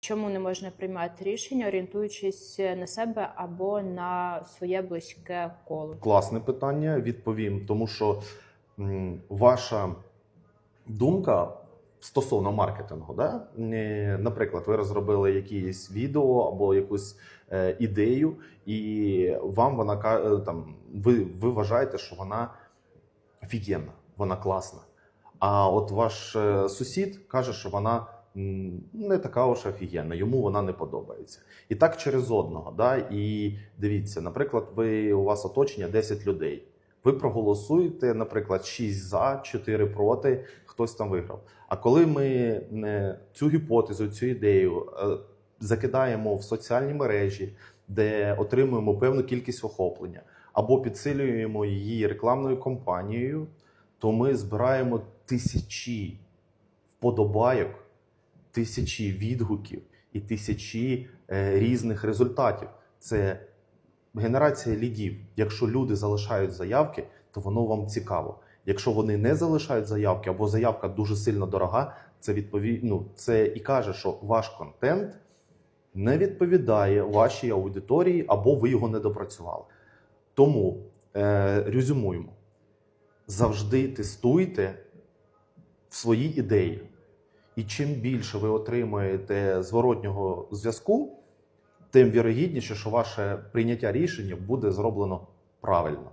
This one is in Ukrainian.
Чому не можна приймати рішення, орієнтуючись на себе або на своє близьке коло? Класне питання. Відповім, тому що ваша думка стосовно маркетингу, да? Е, наприклад, ви розробили якісь відео або якусь е, ідею, і вам вона е, там ви, ви вважаєте, що вона офігенна, вона класна. А от ваш е, сусід каже, що вона не така уж офігенна, йому вона не подобається. І так через одного. Да? І дивіться, наприклад, ви у вас оточення 10 людей. Ви проголосуєте, наприклад, 6 за, 4 проти, хтось там виграв. А коли ми е, цю гіпотезу, цю ідею е, закидаємо в соціальні мережі, де отримуємо певну кількість охоплення, або підсилюємо її рекламною кампанією, то ми збираємо тисячі вподобайок, тисячі відгуків і тисячі е, різних результатів. Це генерація лідів. Якщо люди залишають заявки, то воно вам цікаво. Якщо вони не залишають заявки або заявка дуже сильно дорога, це відпові... ну, це і каже, що ваш контент не відповідає вашій аудиторії або ви його не допрацювали. Тому е, резюмуємо: завжди тестуйте свої ідеї. І чим більше ви отримуєте зворотнього зв'язку, тим вірогідніше, що ваше прийняття рішення буде зроблено правильно.